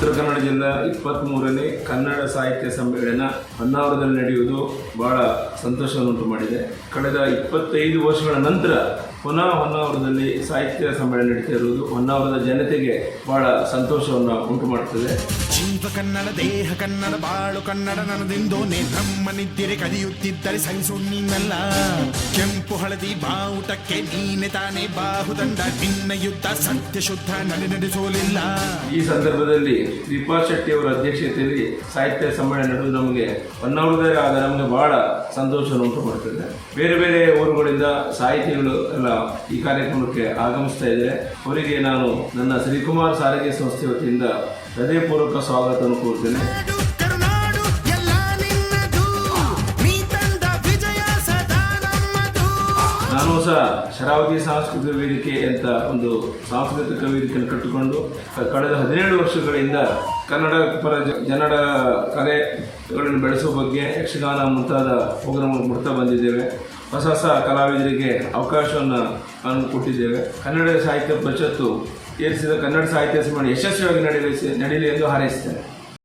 ಜಿಲ್ಲಾ ಇಪ್ಪತ್ತ್ಮೂರನೇ ಕನ್ನಡ ಸಾಹಿತ್ಯ ಸಮ್ಮೇಳನ ಹೊನ್ನಾವರದಲ್ಲಿ ನಡೆಯುವುದು ಬಹಳ ಸಂತೋಷವನ್ನುಂಟು ಮಾಡಿದೆ. ಕಳೆದ ಇಪ್ಪತ್ತೈದು ವರ್ಷಗಳ ನಂತರ ಪುನಃ ಹೊನ್ನಾವರದಲ್ಲಿ ಸಾಹಿತ್ಯ ಸಮ್ಮೇಳನ ನಡೀತಾ ಇರುವುದು ಹೊನ್ನಾವರದ ಜನತೆಗೆ ಬಹಳ ಸಂತೋಷವನ್ನು ಉಂಟು ಮಾಡುತ್ತದೆ. ಜೀವ ಕನ್ನಡ ದೇಹ ಕನ್ನಡ ಬಾಳು ಕನ್ನಡ ನನದಿಂದು ನಮ್ಮ ನಿದ್ದಿರೆ ಕದಿಯುತ್ತಿದ್ದರೆ ಸಹಿಸು ನೀನಲ್ಲ. ಕೆಂಪು ಹಳದಿ ಬಾವುಟಕ್ಕೆ ನೀನೆ ತಾನೇ ಬಾಹುದಂಡ ನಿನ್ನ ಯುದ್ಧ ಸತ್ಯ ಶುದ್ಧ ನಡೆ ನಡೆಸೋಲಿಲ್ಲ. ಈ ಸಂದರ್ಭದಲ್ಲಿ ಶ್ರೀಪಾದ್ ಶೆಟ್ಟಿ ಅವರ ಅಧ್ಯಕ್ಷತೆಯಲ್ಲಿ ಸಾಹಿತ್ಯ ಸಮ್ಮೇಳನ ನಡೆದು ನಮಗೆ ಹೊನ್ನಾವರದೇ ಆದ ನಮಗೆ ಬಹಳ ಸಂತೋಷವನ್ನು ಉಂಟು ಮಾಡುತ್ತದೆ ಬೇರೆ ಬೇರೆ ಊರುಗಳಿಂದ ಸಾಹಿತಿಗಳು ಎಲ್ಲ ಈ ಕಾರ್ಯಕ್ರಮಕ್ಕೆ ಆಗಮಿಸ್ತಾ ಇದ್ದಾರೆ. ಅವರಿಗೆ ನಾನು ನನ್ನ ಶ್ರೀಕುಮಾರ್ ಸಾರಿಗೆ ಸಂಸ್ಥೆ ವತಿಯಿಂದ ಹೃದಯಪೂರ್ವಕ ಸ್ವಾಗತವನ್ನು ಕೋರ್ತೇನೆ ನಾನು ಸಹ ಶರಾವತಿ ಸಾಂಸ್ಕೃತಿಕ ವೇದಿಕೆ ಅಂತ ಒಂದು ಸಾಂಸ್ಕೃತಿಕ ವೇದಿಕೆಯನ್ನು ಕಟ್ಟಿಕೊಂಡು, ಕಳೆದ ಹದಿನೇಳು ವರ್ಷಗಳಿಂದ ಕನ್ನಡ ಪರ ಜನರ ಕಲೆಗಳನ್ನು ಬೆಳೆಸುವ ಬಗ್ಗೆ ಯಕ್ಷಗಾನ ಮುಂತಾದ ಪ್ರೋಗ್ರಾಮ್ಗಳು ಕೊಡ್ತಾ ಬಂದಿದ್ದೇವೆ. ಹೊಸ ಹೊಸ ಕಲಾವಿದರಿಗೆ ಅವಕಾಶವನ್ನು ನಾನು ಕೊಟ್ಟಿದ್ದೇವೆ. ಕನ್ನಡ ಸಾಹಿತ್ಯ ಪರಿಷತ್ತು ಏರಿಸಿದ ಕನ್ನಡ ಸಾಹಿತ್ಯ ಸಮ್ಮೇಳನ ಯಶಸ್ವಿಯಾಗಿ ನಡೆಯಲಿ ನಡೆಯಲಿ ಎಂದು ಹಾರೈಸ್ತೇನೆ